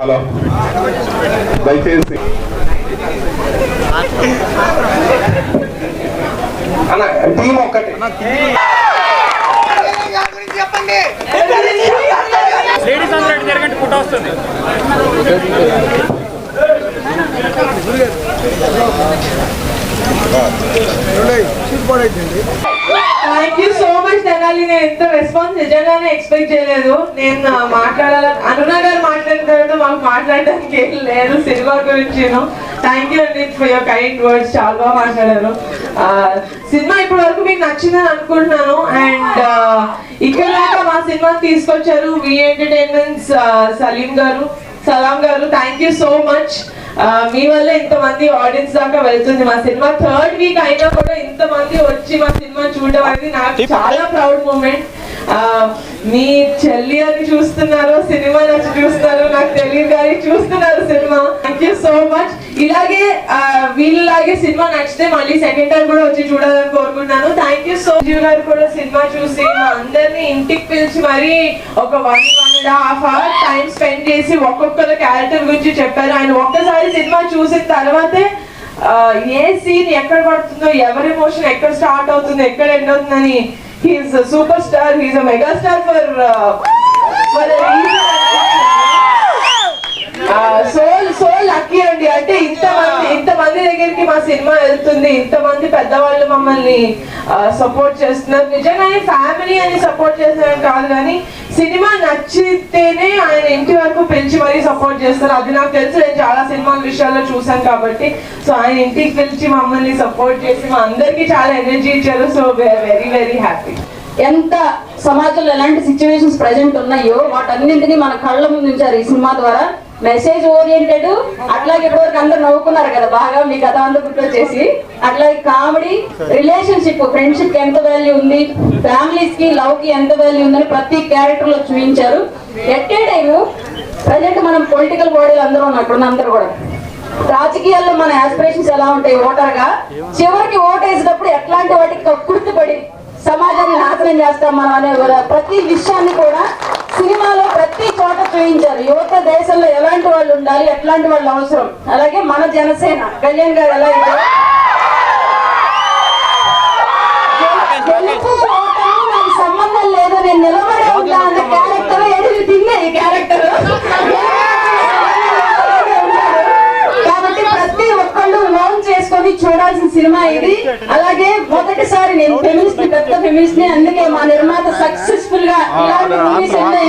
Hello. దయచేసి. అన్న team ఒక్కటి. చెప్పండి లేడీస్ అందరూ జరగండి ఫోటో వస్తుంది. చూడండి అడగాలి నేను ఎంత రెస్పాన్స్ నిజంగానే ఎక్స్పెక్ట్ చేయలేదు. నేను ఆ, మాట్లాడాల అనునా గారు మాట్లాడిన తర్వాత మాకు మాట్లాడడానికి ఏం లేదు సినిమా గురించి థ్యాంక్ యూ అండి ఫర్ యువర్ కైండ్ వర్డ్స్ చాలా బాగా మాట్లాడారు. సినిమా ఇప్పటి వరకు మీకు నచ్చిందని అనుకుంటున్నాను. అండ్ ఇక్కడ మా సినిమా తీసుకొచ్చారు. వి ఎంటర్టైన్మెంట్స్ సలీం గారు సలాం గారు. థ్యాంక్ యూ సో మచ్ మీ వల్ల ఇంతమంది ఆడియన్స్ దాకా వెళ్తుంది. మా సినిమా థర్డ్ వీక్ అయినా కూడా ఇంతమంది వచ్చి మా సినిమా చూడడం అనేది నాకు చాలా ప్రౌడ్ మూమెంట్ మీ చెల్లి అని చూస్తున్నారు సినిమా నచ్చి చూస్తున్నారు నాకు తెలియదు కానీ చూస్తున్నారు cinema. Thank you so much ఇలాగే వీళ్ళలాగే సినిమా నచ్చితే మళ్ళీ సెకండ్ టైం కూడా వచ్చి చూడాలని కోరుకుంటున్నాను. గారు కూడా సినిమా చూసి మా అందరినీ ఇంటికి పిలిచి మరీ ఒక one one and half hour time spend చేసి ఒక్కొక్కరు క్యారెక్టర్ గురించి చెప్పారు. ఆయన ఒక్కసారి సినిమా చూసిన తర్వాతే ఏ సీన్ ఎక్కడ పడుతుందో ఎవరి ఎమోషన్ ఎక్కడ స్టార్ట్ అవుతుందో ఎక్కడ ఎండ్ అవుతుందని he's super star he's a mega star for for so so lucky అండి. అంటే ఇంతమంది ఇంతమంది దగ్గరికి మా సినిమా వెళ్తుంది. ఇంతమంది పెద్దవాళ్ళు మమ్మల్ని సపోర్ట్ చేస్తున్నారు. నిజంగానే ఫ్యామిలీ అని సపోర్ట్ చేస్తున్నారు కాదు కానీ సినిమా నచ్చితేనే ఆయన ఇంటి వరకు పిలిచి మరీ సపోర్ట్ చేస్తారు. అది నాకు తెలుసు నేను చాలా సినిమాల విషయాల్లో చూసాను కాబట్టి. సో ఆయన ఇంటికి పిలిచి మమ్మల్ని సపోర్ట్ చేసి మా అందరికీ చాలా ఎనర్జీ ఇచ్చారు. సో వెరీ వెరీ హ్యాపీ ఎంత సమాజంలో ఎలాంటి సిచ్యువేషన్స్ ప్రజెంట్ ఉన్నాయో వాటన్నింటినీ మన కళ్ళ ముందు ఉంచారు ఈ సినిమా ద్వారా. మెసేజ్ ఓరియంటెడ్ అట్లాగే ఇప్పటివరకు అందరు నవ్వుకున్నారు కదా బాగా మీ కథ అంతా గుర్తొచ్చేసి. అట్లాగే కామెడీ రిలేషన్షిప్ ఫ్రెండ్షిప్కి ఎంత వాల్యూ ఉంది ఫ్యామిలీస్కి లవ్కి ఎంత వాల్యూ ఉందని ప్రతి క్యారెక్టర్లో చూపించారు. ఎట్ ఏ టైం ప్రజెంట్ మనం పొలిటికల్ బాడీలు అందరూ ఉన్నప్పుడు అందరూ కూడా రాజకీయాల్లో మన ఆస్పిరేషన్స్ ఎలా ఉంటాయి ఓటర్గా చివరికి ఓట్ వేసేటప్పుడు ఎట్లాంటి వాటికి గుర్తుపడి సమాజాన్ని నాశనం చేస్తాం మనం అనే ప్రతి విషయాన్ని కూడా సినిమాలో ప్రతి చోట చూపించారు యువత దేశంలో ఎలాంటి వాళ్ళు ఉండాలి ఎట్లాంటి వాళ్ళు అవసరం? అలాగే మన జనసేన కళ్యాణ్ గారు ఎలా సినిమా ఇది. అలాగే మొదటిసారి నేను ఫెమినిస్ట్ పెద్ద ఫెమినిస్ట్ని అందుకే మా నిర్మాత సక్సెస్ఫుల్గా ఇలాంటి మూవీస్ ఇంకా